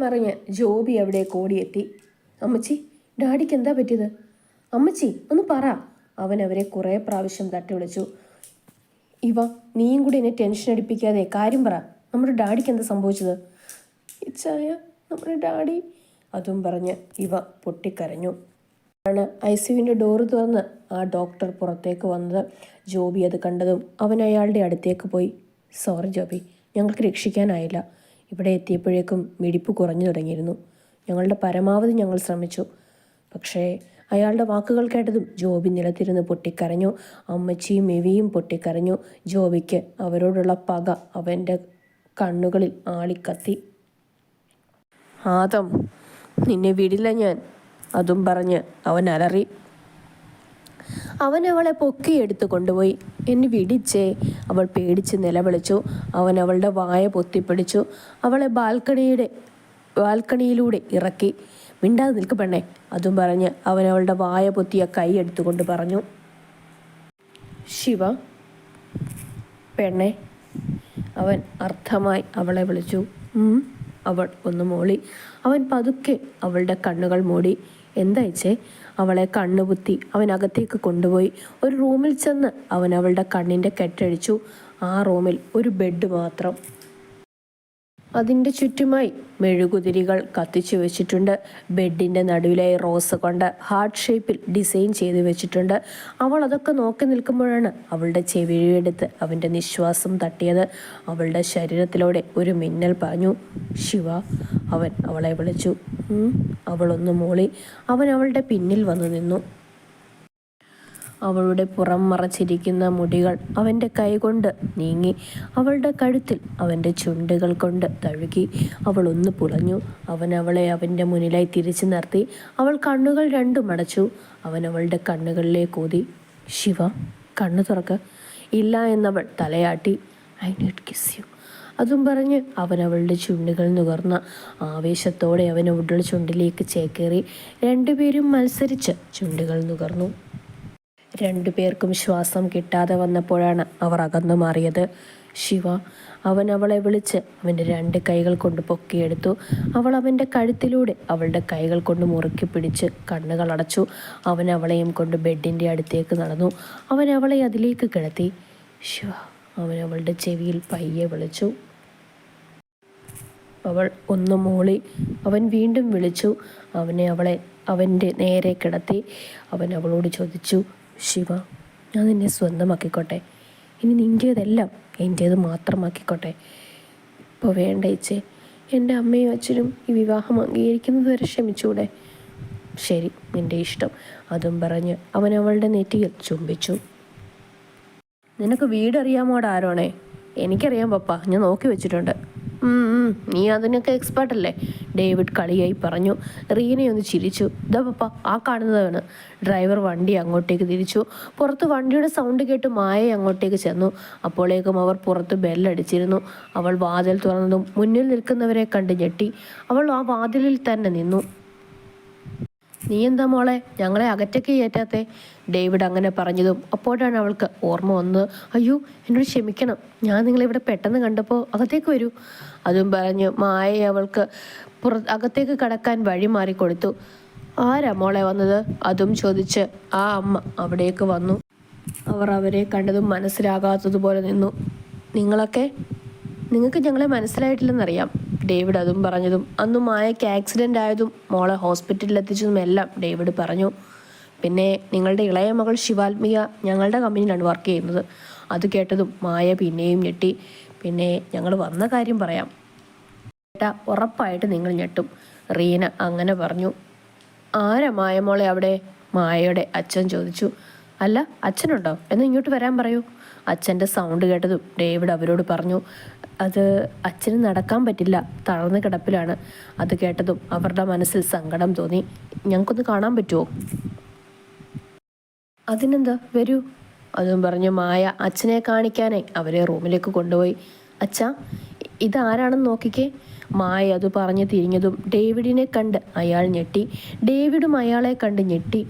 മറിഞ്ഞ് ജോബി അവിടെ കോടിയെത്തി. അമ്മച്ചി ഡാഡിക്ക് എന്താ പറ്റിയത്? അമ്മച്ചി ഒന്ന് പറ. അവൻ അവരെ കുറേ പ്രാവശ്യം തട്ടി വിളിച്ചു. ഇവ നീയും കൂടി എന്നെ ടെൻഷൻ അടിപ്പിക്കാതെ കാര്യം പറ. നമ്മുടെ ഡാഡിക്ക് എന്താ സംഭവിച്ചത്? ഇച്ചായ നമ്മുടെ ഡാഡി. അതും പറഞ്ഞ് ഇവ പൊട്ടിക്കരഞ്ഞു. ആണ് ഐ സിയുവിന്റെ ഡോറ് തുറന്ന് ആ ഡോക്ടർ പുറത്തേക്ക് വന്നത്. ജോബി അത് കണ്ടതും അവൻ അയാളുടെ അടുത്തേക്ക് പോയി. സോറി ജോബി ഞങ്ങൾക്ക് രക്ഷിക്കാനായില്ല. ഇവിടെ എത്തിയപ്പോഴേക്കും മിടിപ്പ് കുറഞ്ഞു തുടങ്ങിയിരുന്നു. ഞങ്ങളുടെ പരമാവധി ഞങ്ങൾ ശ്രമിച്ചു. പക്ഷേ അയാളുടെ വാക്കുകൾ കേട്ടതും ജോബി നിലത്തിരുന്ന് പൊട്ടിക്കരഞ്ഞു. അമ്മച്ചിയും മെവിയും പൊട്ടിക്കരഞ്ഞു. ജോബിക്ക് അവരോടുള്ള പക അവന്റെ കണ്ണുകളിൽ ആളിക്കത്തി. ആദം നിന്നെ വിടില്ല ഞാൻ അതും പറഞ്ഞ് അവൻ അലറി. അവൻ അവളെ പൊക്കിയെടുത്ത് കൊണ്ടുപോയി. എന്നെ വിടിച്ചേ അവൾ പേടിച്ച് നിലവിളിച്ചു. അവൻ അവളുടെ വായ പൊത്തിപ്പിടിച്ചു. അവളെ ബാൽക്കണിയുടെ ബാൽക്കണിയിലൂടെ ഇറക്കി. മിണ്ടാതെ നിൽക്ക് പെണ്ണേ. അതും പറഞ്ഞ് അവൻ അവളുടെ വായ പൊത്തിയ കൈ എടുത്തുകൊണ്ട് പറഞ്ഞു. ശിവ പെണ്ണെ. അവൻ അർത്ഥമായി അവളെ വിളിച്ചു. അവൾ ഒന്ന് മോളി. അവൻ പതുക്കെ അവളുടെ കണ്ണുകൾ മൂടി. എന്തായിച്ചേ അവളെ കണ്ണുപുത്തി അവൻ അകത്തേക്ക് കൊണ്ടുപോയി. ഒരു റൂമിൽ ചെന്ന് അവൻ അവളുടെ കണ്ണിന്റെ കെട്ടഴിച്ചു. ആ റൂമിൽ ഒരു ബെഡ് മാത്രം. അതിന്റെ ചുറ്റുമായി മെഴുകുതിരികൾ കത്തിച്ചു വെച്ചിട്ടുണ്ട്. ബെഡിന്റെ നടുവിലായി റോസ് കൊണ്ട് ഹാർട്ട് ഷേപ്പിൽ ഡിസൈൻ ചെയ്ത് വെച്ചിട്ടുണ്ട്. അവൾ അതൊക്കെ നോക്കി നിൽക്കുമ്പോഴാണ് അവളുടെ ചെവിഴിയെടുത്ത് അവന്റെ നിശ്വാസം തട്ടിയത്. അവളുടെ ശരീരത്തിലൂടെ ഒരു മിന്നൽ പറഞ്ഞു ശിവ അവൻ അവളെ വിളിച്ചു. അവളൊന്ന് മൂളി. അവൻ അവളുടെ പിന്നിൽ വന്നു നിന്നു. അവളുടെ പുറം മറച്ചിരിക്കുന്ന മുടികൾ അവന്റെ കൈകൊണ്ട് നീങ്ങി. അവളുടെ കഴുത്തിൽ അവന്റെ ചുണ്ടുകൾ കൊണ്ട് തഴുകി. അവൾ ഒന്ന് പുളഞ്ഞു. അവൻ അവളെ അവന്റെ മുന്നിലായി തിരിച്ചു നിർത്തി. അവൾ കണ്ണുകൾ രണ്ടും അടച്ചു. അവൻ അവളുടെ കണ്ണുകളിലേക്ക് ഊതി. ശിവ കണ്ണു തുറക്ക്. ഇല്ല എന്നവൾ തലയാട്ടി. I need kiss you. അതും പറഞ്ഞ് അവൻ അവളുടെ ചുണ്ടുകൾ നുകർന്ന ആവേശത്തോടെ അവൻ അവളുടെ ചുണ്ടിലേക്ക് ചേക്കേറി. രണ്ടുപേരും മത്സരിച്ച് ചുണ്ടുകൾ നുകർന്നു. രണ്ടുപേർക്കും ശ്വാസം കിട്ടാതെ വന്നപ്പോഴാണ് അവർ അകന്നു മാറിയത്. ശിവ അവൻ അവളെ വിളിച്ച് അവന്റെ രണ്ട് കൈകൾ കൊണ്ട് പൊക്കിയെടുത്തു. അവൾ അവന്റെ കഴുത്തിലൂടെ അവളുടെ കൈകൾ കൊണ്ട് മുറുക്കി പിടിച്ച് കണ്ണുകൾ അടച്ചു. അവൻ അവളെയും കൊണ്ട് ബെഡിന്റെ അടുത്തേക്ക് നടന്നു. അവൻ അവളെ അതിലേക്ക് കിടത്തി. ശിവ അവൻ അവളുടെ ചെവിയിൽ പയ്യെ വിളിച്ചു. അവൾ ഒന്ന് മൂളി. അവൻ വീണ്ടും വിളിച്ചു. അവനെ അവളെ അവന്റെ നേരെ കിടത്തി. അവൻ അവളോട് ചോദിച്ചു ശിവ ഞാൻ നിന്നെ സ്വന്തമാക്കിക്കോട്ടെ. ഇനി നിന്റേതെല്ലാം എന്റേത് മാത്രമാക്കിക്കോട്ടെ. ഇപ്പോൾ വേണ്ട ഇച്ചേ എന്റെ അമ്മയും അച്ഛനും ഈ വിവാഹം അംഗീകരിക്കുന്നത് വരെ ക്ഷമിച്ചൂടെ. ശരി നിന്റെ ഇഷ്ടം. അതും പറഞ്ഞ് അവൻ അവളുടെ നെറ്റിയിൽ ചുംബിച്ചു. നിനക്ക് വീടറിയാമോടാരോണേ എനിക്കറിയാം പപ്പ ഞാൻ നോക്കി വെച്ചിട്ടുണ്ട്. നീ അതിനൊക്കെ എക്സ്പേർട്ട് അല്ലേ? ഡേവിഡ് കളിയായി പറഞ്ഞു. റീനെ ഒന്ന് ചിരിച്ചു. ഇതാ പപ്പ ആ കാണുന്നതാണ്. ഡ്രൈവർ വണ്ടി അങ്ങോട്ടേക്ക് തിരിച്ചു. പുറത്ത് വണ്ടിയുടെ സൗണ്ട് കേട്ട് മായ അങ്ങോട്ടേക്ക് ചെന്നു. അപ്പോഴേക്കും അവർ പുറത്ത് ബെല്ലടിച്ചിരുന്നു അവൾ വാതിൽ തുറന്നതും മുന്നിൽ നിൽക്കുന്നവരെ കണ്ട് ഞെട്ടി. അവൾ ആ വാതിലിൽ തന്നെ നിന്നു. നീ എന്താ മോളെ? ഞങ്ങളെ അകറ്റൊക്കെ കയറ്റാത്തെ ഡേവിഡ് അങ്ങനെ പറഞ്ഞതും അപ്പോഴാണ് അവൾക്ക് ഓർമ്മ വന്നത്. അയ്യോ എന്നോട് ക്ഷമിക്കണം. ഞാൻ നിങ്ങളെ ഇവിടെ പെട്ടെന്ന് കണ്ടപ്പോൾ അകത്തേക്ക് വരൂ. അതും പറഞ്ഞു മായയെ അവൾക്ക് പുറ അകത്തേക്ക് കടക്കാൻ വഴി മാറിക്കൊടുത്തു ആരാ മോളെ വന്നത്? അതും ചോദിച്ച് ആ അമ്മ അവിടേക്ക് വന്നു. അവർ അവരെ കണ്ടതും മനസ്സിലാകാത്തതുപോലെ നിന്നു. നിങ്ങളൊക്കെ നിങ്ങൾക്ക് ഞങ്ങളെ മനസ്സിലായിട്ടില്ലെന്നറിയാം ഡേവിഡ് അതും പറഞ്ഞതും. അന്ന് മായയ്ക്ക് ആക്സിഡന്റ് ആയതും മോളെ ഹോസ്പിറ്റലിൽ എത്തിച്ചതും എല്ലാം ഡേവിഡ് പറഞ്ഞു. പിന്നെ നിങ്ങളുടെ ഇളയ മകൾ ശിവാത്മിക ഞങ്ങളുടെ കമ്പനിയിലാണ് വർക്ക് ചെയ്യുന്നത്. അത് കേട്ടതും മായ പിന്നെയും ഞെട്ടി. പിന്നെ ഞങ്ങൾ വന്ന കാര്യം പറയാം. ഏട്ടാ ഉറപ്പായിട്ട് നിങ്ങൾ ഞെട്ടും. റീന അങ്ങനെ പറഞ്ഞു. ആരാ മായമോളെ അവിടെ? മായയുടെ അച്ഛൻ ചോദിച്ചു. അല്ല അച്ഛനുണ്ടോ? എന്ന് ഇങ്ങോട്ട് വരാൻ പറയൂ. അച്ഛന്റെ സൗണ്ട് കേട്ടതും ഡേവിഡ് അവരോട് പറഞ്ഞു. അത് അച്ഛന് നടക്കാൻ പറ്റില്ല. തളർന്ന് കിടപ്പിലാണ്. അത് കേട്ടതും അവരുടെ മനസ്സിൽ സങ്കടം തോന്നി. ഞങ്ങൾക്കൊന്ന് കാണാൻ പറ്റുമോ അതിനെന്താ? വരൂ. അതും പറഞ്ഞു മായ അച്ഛനെ കാണിക്കാനായി അവരെ റൂമിലേക്ക് കൊണ്ടുപോയി. അച്ഛ ഇതാരാണെന്ന് നോക്കിക്കേ. മായ അത് പറഞ്ഞ് തിരിഞ്ഞതും ഡേവിഡിനെ കണ്ട് അയാൾ ഞെട്ടി. ഡേവിഡും അയാളെ കണ്ട് ഞെട്ടി.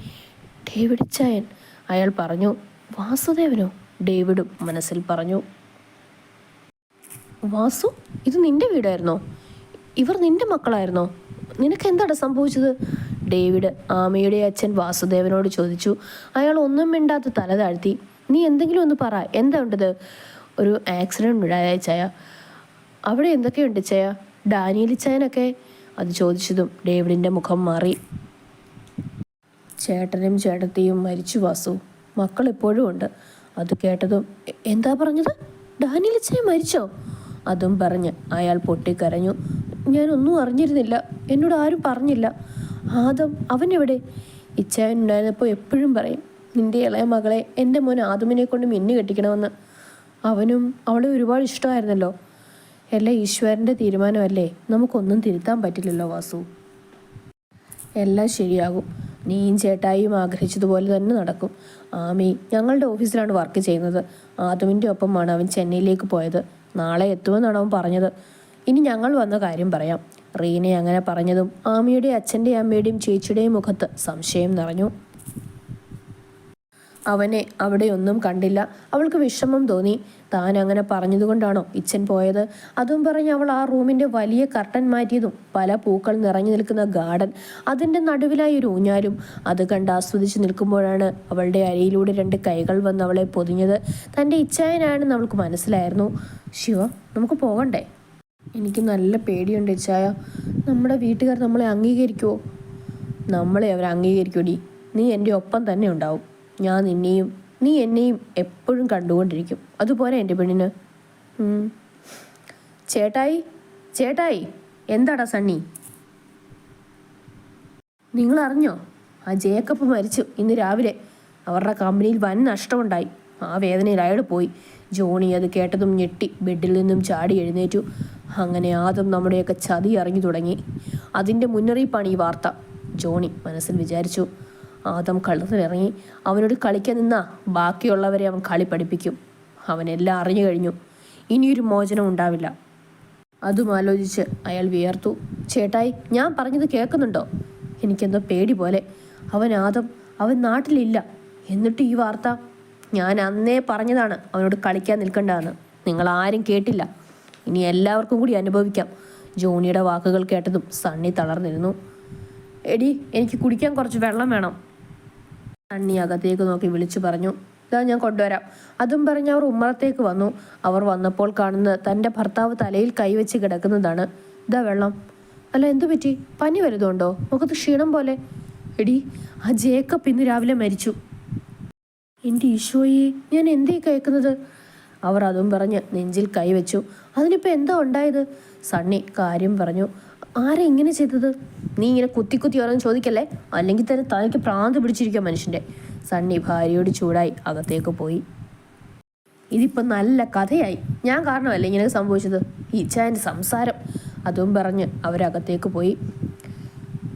ഡേവിഡ് ചായൻ അയാൾ പറഞ്ഞു വാസുദേവനോ? ഡേവിഡും മനസ്സിൽ പറഞ്ഞു വാസു ഇത് നിന്റെ വീടായിരുന്നോ? ഇവർ നിന്റെ മക്കളായിരുന്നോ? നിനക്ക് എന്താണ് സംഭവിച്ചത്? ഡേവിഡ് ആമയുടെ അച്ഛൻ വാസുദേവനോട് ചോദിച്ചു അയാൾ ഒന്നും മിണ്ടാത്ത തല താഴ്ത്തി. നീ എന്തെങ്കിലും ഒന്ന് പറ. എന്താ ഉണ്ടത്? ഒരു ആക്സിഡന്റ് ഉണ്ടായ ചായ. അവിടെ എന്തൊക്കെയുണ്ട് ചായ? ഡാനിയലി ചായനൊക്കെ. അത് ചോദിച്ചതും ഡേവിഡിന്റെ മുഖം മാറി. ചേട്ടനും ചേട്ടത്തിയും മരിച്ചു വാസു. മക്കൾ എപ്പോഴും ഉണ്ട്. അത് കേട്ടതും എന്താ പറഞ്ഞത്? ഡാനിയലിച്ചനെ മരിച്ചോ? അതും പറഞ്ഞ് അയാൾ പൊട്ടിക്കരഞ്ഞു. ഞാനൊന്നും അറിഞ്ഞിരുന്നില്ല. എന്നോട് ആരും പറഞ്ഞില്ല. ആദം അവനെവിടെ? ഇച്ചായൻ ഉണ്ടായിരുന്നപ്പോൾ എപ്പോഴും പറയും നിന്റെ ഇളയ മകളെ എന്റെ മോൻ ആദമിനെ കൊണ്ട് മിന്നു കെട്ടിക്കണമെന്ന്. അവനും അവളെ ഒരുപാട് ഇഷ്ടമായിരുന്നല്ലോ. എല്ലാം ഈശ്വരന്റെ തീരുമാനമല്ലേ? നമുക്കൊന്നും തിരുത്താൻ പറ്റില്ലല്ലോ വാസു. എല്ലാം ശരിയാകും. നീയും ചേട്ടായിയും ആഗ്രഹിച്ചതുപോലെ തന്നെ നടക്കും. ആമി ഞങ്ങളുടെ ഓഫീസിലാണ് വർക്ക് ചെയ്യുന്നത്. ആദമിന്റെ ഒപ്പമാണ് അവൻ ചെന്നൈയിലേക്ക് പോയത്. നാളെ എത്തുമെന്നാണ് അവൻ പറഞ്ഞത്. ഇനി ഞങ്ങൾ വന്ന കാര്യം പറയാം. റീനെ അങ്ങനെ പറഞ്ഞതും ആമിയുടെ അച്ഛന്റെ അമ്മയുടെയും ചേച്ചിയുടെയും മുഖത്ത് സംശയം നിറഞ്ഞു. അവനെ അവിടെ ഒന്നും കണ്ടില്ല. അവൾക്ക് വിഷമം തോന്നി. താൻ അങ്ങനെ പറഞ്ഞതുകൊണ്ടാണോ ഇച്ഛൻ പോയത്? അതും പറഞ്ഞ് അവൾ ആ റൂമിന്റെ വലിയ കർട്ടൻ മാറ്റിയതും പല പൂക്കൾ നിറഞ്ഞു നിൽക്കുന്ന ഗാർഡൻ അതിന്റെ നടുവിലായി ഒരു ഊഞ്ഞാലും. അത് കണ്ട് ആസ്വദിച്ച് നിൽക്കുമ്പോഴാണ് അവളുടെ അരയിലൂടെ രണ്ട് കൈകൾ വന്ന് അവളെ പൊതിഞ്ഞത്. തന്റെ ഇച്ഛായനാണെന്ന് അവൾക്ക് മനസ്സിലായിരുന്നു. ശിവ നമുക്ക് പോകണ്ടേ? എനിക്ക് നല്ല പേടിയുണ്ട് ചായ. നമ്മുടെ വീട്ടുകാർ നമ്മളെ അംഗീകരിക്കുമോ നമ്മളെ അവർ അംഗീകരിക്കൂടി നീ എന്റെ ഒപ്പം തന്നെ ഉണ്ടാവും. ഞാൻ നിന്നെയും നീ എന്നെയും എപ്പോഴും കണ്ടുകൊണ്ടിരിക്കും. അതുപോലെ എന്റെ പെണ്ണിന്. ചേട്ടായി ചേട്ടായി എന്താടാ സണ്ണി? നിങ്ങൾ അറിഞ്ഞോ ആ ജേക്കപ്പ് മരിച്ചു ഇന്ന് രാവിലെ. അവരുടെ കമ്പനിയിൽ വൻ നഷ്ടമുണ്ടായി. ആ വേദനയിൽ അയാൾ പോയി. ജോണി അത് കേട്ടതും ഞെട്ടി. ബെഡിൽ നിന്നും ചാടി എഴുന്നേറ്റു. അങ്ങനെ ആദ്യം നമ്മുടെയൊക്കെ ചതി അറിഞ്ഞു തുടങ്ങി. അതിന്റെ മുന്നറിയിപ്പാണ് ഈ വാർത്ത. ജോണി മനസ്സിൽ വിചാരിച്ചു ആദം കളത്തിലിറങ്ങി അവനോട് കളിക്കാൻ നിന്നാ ബാക്കിയുള്ളവരെ അവൻ കളി പഠിപ്പിക്കും. അവനെല്ലാം അറിഞ്ഞു കഴിഞ്ഞു. ഇനിയൊരു മോചനം ഉണ്ടാവില്ല. അതും ആലോചിച്ച് അയാൾ വിയർത്തു. ചേട്ടായി ഞാൻ പറഞ്ഞത് കേൾക്കുന്നുണ്ടോ? എനിക്കെന്തോ പേടി പോലെ. അവൻ ആദം അവൻ നാട്ടിലില്ല. എന്നിട്ട് ഈ വാർത്ത? ഞാൻ അന്നേ പറഞ്ഞതാണ് അവനോട് കളിക്കാൻ നിൽക്കണ്ടെന്ന്. നിങ്ങൾ ആരും കേട്ടില്ല. ഇനി എല്ലാവർക്കും കൂടി അനുഭവിക്കാം. ജോണിയുടെ വാക്കുകൾ കേട്ടതും സണ്ണി തളർന്നിരുന്നു. എടി എനിക്ക് കുടിക്കാൻ കുറച്ച് വെള്ളം വേണം. സണ്ണി അകത്തേക്ക് നോക്കി വിളിച്ചു പറഞ്ഞു. ഇതാ ഞാൻ കൊണ്ടുവരാം. അതും പറഞ്ഞ് അവർ ഉമ്മറത്തേക്ക് വന്നു. അവർ വന്നപ്പോൾ കാണുന്നത് തന്റെ ഭർത്താവ് തലയിൽ കൈവച്ച് കിടക്കുന്നതാണ്. ഇതാ വെള്ളം. അല്ല എന്തു പറ്റി? പനി വരുന്നുണ്ടോ മുഖത്ത് ക്ഷീണം പോലെ. എടി ആ ജേക്കബ് ഇന്ന് രാവിലെ മരിച്ചു. എന്റെ ഈശോയെ ഞാൻ എന്തേ കേൾക്കുന്നത്? അവർ അതും പറഞ്ഞ് നെഞ്ചിൽ കൈവച്ചു. അതിനിപ്പോൾ എന്താ ഉണ്ടായത്? സണ്ണി കാര്യം പറഞ്ഞു. ആരാ ഇങ്ങനെ ചെയ്തത്? നീ ഇങ്ങനെ കുത്തി കുത്തി ഓരോന്ന് ചോദിക്കല്ലേ? അല്ലെങ്കിൽ തന്നെ തനിക്ക് പ്രാന്ത് പിടിച്ചിരിക്കുക മനുഷ്യന്റെ. സണ്ണി ഭാര്യയോട് ചൂടായി അകത്തേക്ക് പോയി. ഇതിപ്പോൾ നല്ല കഥയായി. ഞാൻ കാരണമല്ലേ ഇങ്ങനെ സംഭവിച്ചത്? ഈച്ചായന്റെ സംസാരം. അതും പറഞ്ഞ് അവരകത്തേക്ക് പോയി.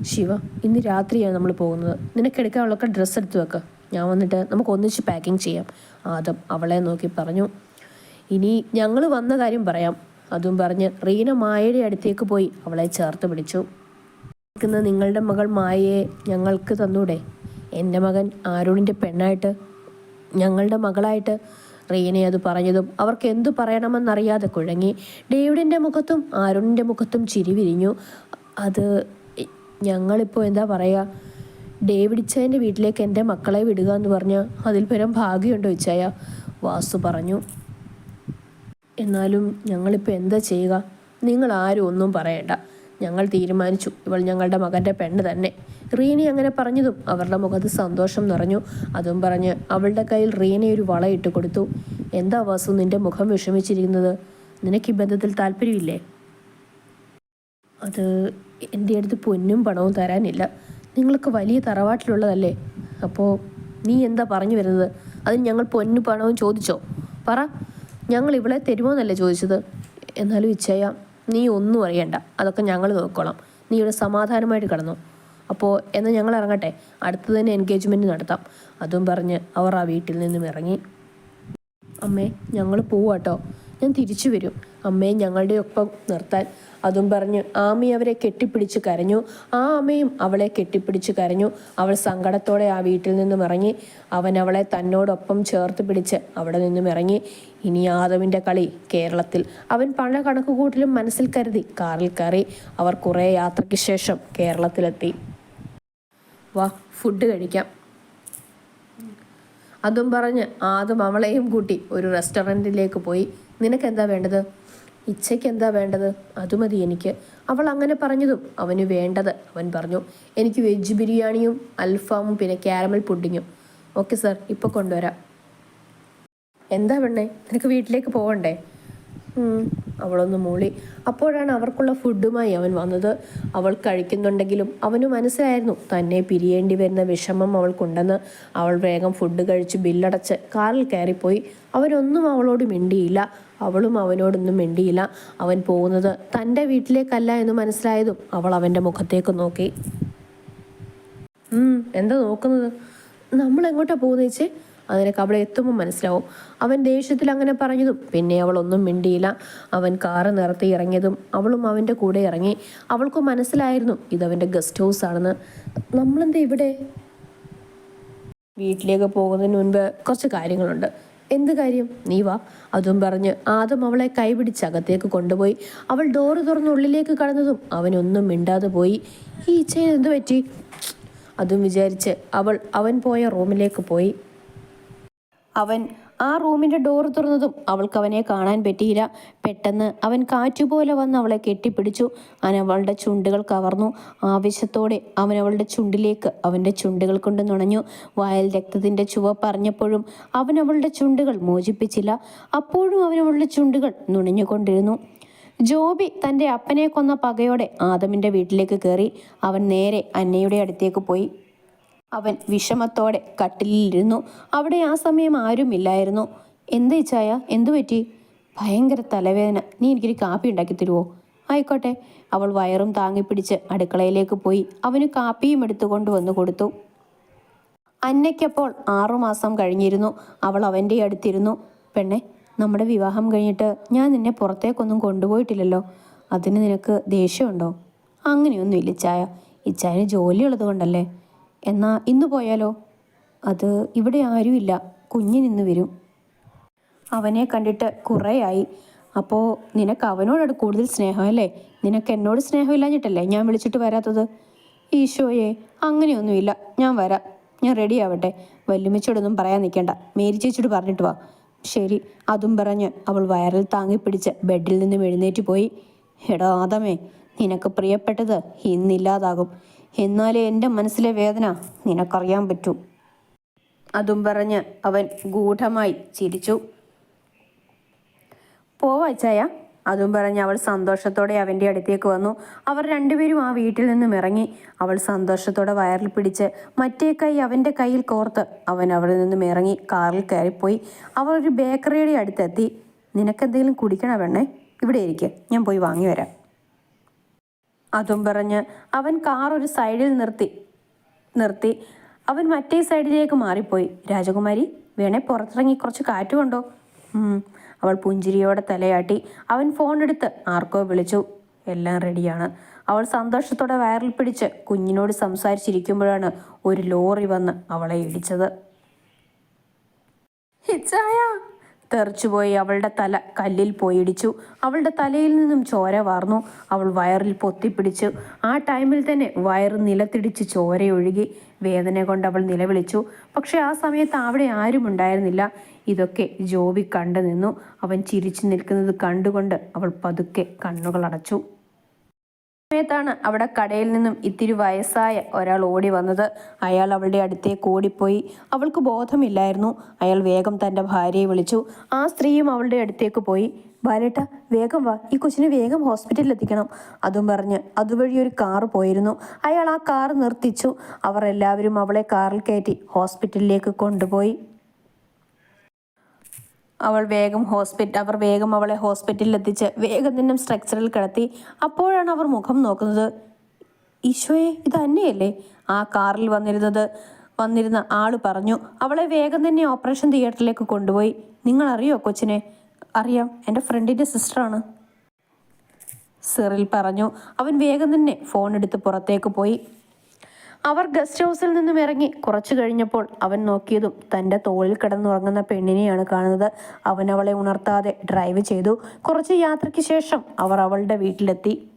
ശിവ ഇന്ന് രാത്രിയാണ് നമ്മൾ പോകുന്നത്. നിനക്ക് എടുക്കാനുള്ളൊക്കെ ഡ്രസ്സ് എടുത്ത് വെക്ക്. ഞാൻ വന്നിട്ട് നമുക്ക് ഒന്നിച്ച് പാക്കിംഗ് ചെയ്യാം. ആദം അവളെ നോക്കി പറഞ്ഞു. ഇനി ഞങ്ങൾ വന്ന കാര്യം പറയാം. അതും പറഞ്ഞ് റീന മായയുടെ അടുത്തേക്ക് പോയി അവളെ ചേർത്ത് പിടിച്ചു. നിൽക്കുന്ന നിങ്ങളുടെ മകൾ മായയെ ഞങ്ങൾക്ക് തന്നൂടെ. എന്റെ മകൻ ആരുണിന്റെ പെണ്ണായിട്ട് ഞങ്ങളുടെ മകളായിട്ട് റീനെ അത് പറഞ്ഞതും അവർക്ക് എന്തു പറയണമെന്നറിയാതെ കുഴങ്ങി ഡേവിഡിന്റെ മുഖത്തും ആരുണിന്റെ മുഖത്തും ചിരി വിരിഞ്ഞു. അത് ഞങ്ങളിപ്പോൾ എന്താ പറയുക ഡേവിഡ് ഇച്ചായന്റെ വീട്ടിലേക്ക് എന്റെ മക്കളെ വിടുക എന്ന് പറഞ്ഞാൽ അതിൽ പരം ഭാഗ്യമുണ്ടോ ഇച്ചായ വാസു പറഞ്ഞു. എന്നാലും ഞങ്ങളിപ്പോൾ എന്താ ചെയ്യുക? നിങ്ങൾ ആരും ഒന്നും പറയണ്ട. ഞങ്ങൾ തീരുമാനിച്ചു. ഇവൾ ഞങ്ങളുടെ മകന്റെ പെണ്ണ് തന്നെ. റീനി അങ്ങനെ പറഞ്ഞതും അവരുടെ മുഖത്ത് സന്തോഷം നിറഞ്ഞു. അതും പറഞ്ഞ് അവളുടെ കയ്യിൽ റീനി ഒരു വളയിട്ട് കൊടുത്തു. എന്താ വാസു നിന്റെ മുഖം വിഷമിച്ചിരിക്കുന്നത്? നിനക്ക് ഈ ബന്ധത്തിൽ താല്പര്യമില്ലേ? അത് എന്റെ അടുത്ത് പൊന്നും പണവും തരാനില്ല. നിങ്ങൾക്ക് വലിയ തറവാട്ടിലുള്ളതല്ലേ? അപ്പോൾ നീ എന്താ പറഞ്ഞു വരുന്നത്? അതിന് ഞങ്ങൾ പൊന്നു പണവും ചോദിച്ചോ? പറ. ഞങ്ങൾ ഇവളെ തരുമോന്നല്ലേ ചോദിച്ചത്? എന്നാലും ഇച്ഛയ നീ ഒന്നും അറിയണ്ട. അതൊക്കെ ഞങ്ങൾ നോക്കോളാം നീ ഇവിടെ സമാധാനമായിട്ട് കിടന്നു. അപ്പോൾ എന്നാൽ ഞങ്ങൾ ഇറങ്ങട്ടെ. അടുത്ത് തന്നെ എൻഗേജ്മെന്റ് നടത്താം. അതും പറഞ്ഞ് അവർ ആ വീട്ടിൽ നിന്നും ഇറങ്ങി. അമ്മേ ഞങ്ങൾ പോവാട്ടോ. ഞാൻ തിരിച്ചു വരും. അമ്മയെ ഞങ്ങളുടെ ഒപ്പം നിർത്താൻ. അതും പറഞ്ഞ് ആമി അവരെ കെട്ടിപ്പിടിച്ച് കരഞ്ഞു. ആ അമ്മയും അവളെ കെട്ടിപ്പിടിച്ച് കരഞ്ഞു. അവൾ സങ്കടത്തോടെ ആ വീട്ടിൽ നിന്നും ഇറങ്ങി. അവൻ അവളെ തന്നോടൊപ്പം ചേർത്ത് പിടിച്ച് അവിടെ നിന്നും ഇറങ്ങി. ഇനി ആദവിന്റെ കളി കേരളത്തിൽ. അവൻ പല കണക്കുകൂട്ടലും മനസ്സിൽ കരുതി കാറിൽ കയറി. അവർ കുറേ യാത്രയ്ക്ക് ശേഷം കേരളത്തിലെത്തി. വാ ഫുഡ് കഴിക്കാം. അതും പറഞ്ഞ് ആദ്യം അവളെയും കൂട്ടി ഒരു റെസ്റ്റോറന്റിലേക്ക് പോയി. നിനക്ക് എന്താ വേണ്ടത്? ഇച്ചയ്ക്ക് എന്താ വേണ്ടത്? അത് മതി എനിക്ക്. അവൾ അങ്ങനെ പറഞ്ഞതും അവന് വേണ്ടത് അവൻ പറഞ്ഞു. എനിക്ക് വെജ് ബിരിയാണിയും അൽഫാമും പിന്നെ ക്യാരമൽ പുഡിങ്ങും. ഓക്കെ സാർ ഇപ്പോൾ കൊണ്ടുവരാം. എന്താ പെണ്ണേ നിനക്ക് വീട്ടിലേക്ക് പോകണ്ടേ അവളൊന്ന് മൂളി. അപ്പോഴാണ് അവർക്കുള്ള ഫുഡുമായി അവൻ വന്നത്. അവൾ കഴിക്കുന്നുണ്ടെങ്കിലും അവന് മനസ്സിലായിരുന്നു തന്നെ പിരിയേണ്ടി വരുന്ന വിഷമം അവൾക്കുണ്ടെന്ന്. അവൾ വേഗം ഫുഡ് കഴിച്ച് ബില്ലടച്ച് കാറിൽ കയറിപ്പോയി. അവനൊന്നും അവളോട് മിണ്ടിയില്ല. അവളും അവനോടൊന്നും മിണ്ടിയില്ല. അവൻ പോകുന്നത് തന്റെ വീട്ടിലേക്കല്ല എന്ന് മനസ്സിലായതും അവൾ അവന്റെ മുഖത്തേക്ക് നോക്കി. എന്താ നോക്കുന്നത്? നമ്മൾ എങ്ങോട്ടാ പോകുന്നത് ചേച്ചി അതിനൊക്കെ അവിടെ എത്തുമ്പോൾ മനസ്സിലാവും. അവൻ ദേഷ്യത്തിൽ അങ്ങനെ പറഞ്ഞതും പിന്നെ അവൾ ഒന്നും മിണ്ടിയില്ല. അവൻ കാറ് നിർത്തി ഇറങ്ങിയതും അവളും അവന്റെ കൂടെ ഇറങ്ങി. അവൾക്ക് മനസ്സിലായിരുന്നു ഇതവന്റെ ഗസ്റ്റ് ഹൗസ് ആണെന്ന്. നമ്മളെന്താ ഇവിടെ? വീട്ടിലേക്ക് പോകുന്നതിന് മുൻപ് കുറച്ച് കാര്യങ്ങളുണ്ട്. എന്ത് കാര്യം? നീ വാ. അതും പറഞ്ഞ് ആദം അവളെ കൈപിടിച്ച് അകത്തേക്ക് കൊണ്ടുപോയി. അവൾ ഡോറ് തുറന്ന് ഉള്ളിലേക്ക് കടന്നതും അവനൊന്നും മിണ്ടാതെ പോയി. ഈ ഇച്ചയിൽ എന്ത് പറ്റി? അതും വിചാരിച്ച് അവൾ അവൻ പോയ റൂമിലേക്ക് പോയി. അവൻ ആ റൂമിന്റെ ഡോർ തുറന്നതും അവൾക്ക് അവനെ കാണാൻ പറ്റിയില്ല. പെട്ടെന്ന് അവൻ കാറ്റുപോലെ വന്ന് അവളെ കെട്ടിപ്പിടിച്ചു. അവൻ അവളുടെ ചുണ്ടുകൾ കവർന്നു. ആവശ്യത്തോടെ അവൻ അവളുടെ ചുണ്ടിലേക്ക് അവന്റെ ചുണ്ടുകൾ കൊണ്ട് നുണഞ്ഞു. വായൽ രക്തത്തിന്റെ ചുവ പറഞ്ഞപ്പോഴും അവൻ അവളുടെ ചുണ്ടുകൾ മോചിപ്പിച്ചില്ല. അപ്പോഴും അവൻ അവളുടെ ചുണ്ടുകൾ നുണഞ്ഞുകൊണ്ടിരുന്നു. ജോബി തന്റെ അപ്പനെ കൊന്ന പകയോടെ ആദമിന്റെ വീട്ടിലേക്ക് കയറി അവൻ നേരെ അന്നയുടെ അടുത്തേക്ക് പോയി. അവൻ വിഷമത്തോടെ കട്ടിലിരുന്നു അവിടെ ആ സമയം ആരുമില്ലായിരുന്നു. എന്താ ചായ? എന്തു പറ്റി? ഭയങ്കര തലവേദന. നീ എനിക്കൊരു കാപ്പി ഉണ്ടാക്കി തരുമോ ആയിക്കോട്ടെ. അവൾ വയറും താങ്ങിപ്പിടിച്ച് അടുക്കളയിലേക്ക് പോയി. അവന് കാപ്പിയും എടുത്തുകൊണ്ട് വന്നു കൊടുത്തു. അന്നയ്ക്കപ്പോൾ ആറുമാസം കഴിഞ്ഞിരുന്നു. അവൾ അവന്റെ അടുത്തിരുന്നു. പെണ്ണെ നമ്മുടെ വിവാഹം കഴിഞ്ഞിട്ട് ഞാൻ നിന്നെ പുറത്തേക്കൊന്നും കൊണ്ടുപോയിട്ടില്ലല്ലോ. അതിന് നിനക്ക് ദേഷ്യമുണ്ടോ? അങ്ങനെയൊന്നും ഇല്ല ഇച്ചായ ഇച്ചായന് ജോലിയുള്ളത് കൊണ്ടല്ലേ എന്നാ ഇന്ന് പോയാലോ? അത് ഇവിടെ ആരുമില്ല കുഞ്ഞിനിന്ന് വരും. അവനെ കണ്ടിട്ട് കുറേയായി അപ്പോൾ നിനക്ക് അവനോടാണ് കൂടുതൽ സ്നേഹമല്ലേ? നിനക്ക് എന്നോട് സ്നേഹമില്ലാഞ്ഞിട്ടല്ലേ ഞാൻ വിളിച്ചിട്ട് വരാത്തത്? ഈശോയെ അങ്ങനെയൊന്നുമില്ല. ഞാൻ വരാം. ഞാൻ റെഡി ആവട്ടെ. വല്യമ്മച്ചോടൊന്നും പറയാൻ നിൽക്കേണ്ട. മേരി ചേച്ചിയോട് പറഞ്ഞിട്ട് വാ. ശരി. അതും പറഞ്ഞ് അവൾ വയറിൽ താങ്ങിപ്പിടിച്ച് ബെഡിൽ നിന്നും എഴുന്നേറ്റ് പോയി. എടാ ആദമേ നിനക്ക് പ്രിയപ്പെട്ടത് ഇന്നില്ലാതാകും. എന്നാലേ എന്റെ മനസ്സിലെ വേദന നിനക്കറിയാൻ പറ്റൂ. അതും പറഞ്ഞ് അവൻ ഗൂഢമായി ചിരിച്ചു. പോവാ ചായ അതും പറഞ്ഞ് അവൾ സന്തോഷത്തോടെ അവന്റെ അടുത്തേക്ക് വന്നു. അവർ രണ്ടുപേരും ആ വീട്ടിൽ നിന്നും ഇറങ്ങി. അവൾ സന്തോഷത്തോടെ വയറിൽ പിടിച്ച് മറ്റേ കൈ അവന്റെ കയ്യിൽ കോർത്ത് അവൻ അവിടെ നിന്നും ഇറങ്ങി കാറിൽ കയറിപ്പോയി. അവർ ഒരു ബേക്കറിയുടെ അടുത്തെത്തി. നിനക്കെന്തെങ്കിലും കുടിക്കണ വേണേ ഇവിടെ ഇരിക്കുക ഞാൻ പോയി വാങ്ങി വരാം. അതും പറഞ്ഞ് അവൻ കാർ ഒരു സൈഡിൽ നിർത്തി നിർത്തി. അവൻ മറ്റേ സൈഡിലേക്ക് മാറിപ്പോയി. രാജകുമാരി വേണേ പുറത്തിറങ്ങി കുറച്ച് കാറ്റ് അവൾ പുഞ്ചിരിയോടെ തലയാട്ടി. അവൻ ഫോൺ എടുത്ത് ആർക്കോ വിളിച്ചു. എല്ലാം റെഡിയാണ്. അവൾ സന്തോഷത്തോടെ വയറിൽ പിടിച്ച് കുഞ്ഞിനോട് സംസാരിച്ചിരിക്കുമ്പോഴാണ് ഒരു ലോറി വന്ന് അവളെ ഇടിച്ചത്. ഹിച്ചായ തെറിച്ചുപോയി അവളുടെ തല കല്ലിൽ പോയിടിച്ചു അവളുടെ തലയിൽ നിന്നും ചോര വാർന്നു. അവൾ വയറിൽ പൊത്തിപ്പിടിച്ചു. ആ ടൈമിൽ തന്നെ വയറ് നിലത്തിടിച്ച് ചോരയൊഴുകി വേദന കൊണ്ട് അവൾ നിലവിളിച്ചു. പക്ഷെ ആ സമയത്ത് അവിടെ ആരും ഉണ്ടായിരുന്നില്ല. ഇതൊക്കെ ജോബി കണ്ടു നിന്നു. അവൻ ചിരിച്ചു നിൽക്കുന്നത് കണ്ടുകൊണ്ട് അവൾ പതുക്കെ കണ്ണുകൾ അടച്ചു സമയത്താണ് അവിടെ കടയിൽ നിന്നും ഇത്തിരി വയസ്സായ ഒരാൾ ഓടി വന്നത്. അയാൾ അവളുടെ അടുത്തേക്ക് ഓടിപ്പോയി. അവൾക്ക് ബോധമില്ലായിരുന്നു. അയാൾ വേഗം തന്റെ ഭാര്യയെ വിളിച്ചു. ആ സ്ത്രീയും അവളുടെ അടുത്തേക്ക് പോയി. ബാലേട്ട വേഗം വാ. ഈ കൊച്ചിനെ വേഗം ഹോസ്പിറ്റലിൽ എത്തിക്കണം. അതും പറഞ്ഞ് അതുവഴി ഒരു കാർ പോയിരുന്നു. അയാൾ ആ കാർ നിർത്തിച്ചു. അവർ എല്ലാവരും അവളെ കാറിൽ കയറ്റി ഹോസ്പിറ്റലിലേക്ക് കൊണ്ടുപോയി. അവൾ വേഗം ഹോസ്പിറ്റൽ അവർ വേഗം അവളെ ഹോസ്പിറ്റലിൽ എത്തിച്ച് വേഗം തന്നെ സ്ട്രക്ചറിൽ കിടത്തി. അപ്പോഴാണ് അവർ മുഖം നോക്കുന്നത്. ഈശോയെ ഇത് തന്നെയല്ലേ ആ കാറിൽ വന്നിരുന്നത്. വന്നിരുന്ന ആൾ പറഞ്ഞു അവളെ വേഗം തന്നെ ഓപ്പറേഷൻ തിയേറ്ററിലേക്ക് കൊണ്ടുപോയി. നിങ്ങൾ അറിയോ കൊച്ചിനെ? അറിയാം എന്റെ ഫ്രണ്ടിന്റെ സിസ്റ്ററാണ് സിറിൽ പറഞ്ഞു അവൻ വേഗം തന്നെ ഫോൺ എടുത്ത് പുറത്തേക്ക് പോയി. അവർ ഗസ്റ്റ് ഹൗസിൽ നിന്നും ഇറങ്ങി. കുറച്ചു കഴിഞ്ഞപ്പോൾ അവൻ നോക്കിയതും തന്റെ തോളിൽ കിടന്നുറങ്ങുന്ന പെണ്ണിനെയാണ് കാണുന്നത്. അവൻ അവളെ ഉണർത്താതെ ഡ്രൈവ് ചെയ്തു. കുറച്ച് യാത്രയ്ക്ക് ശേഷം അവർ അവളുടെ വീട്ടിലെത്തി.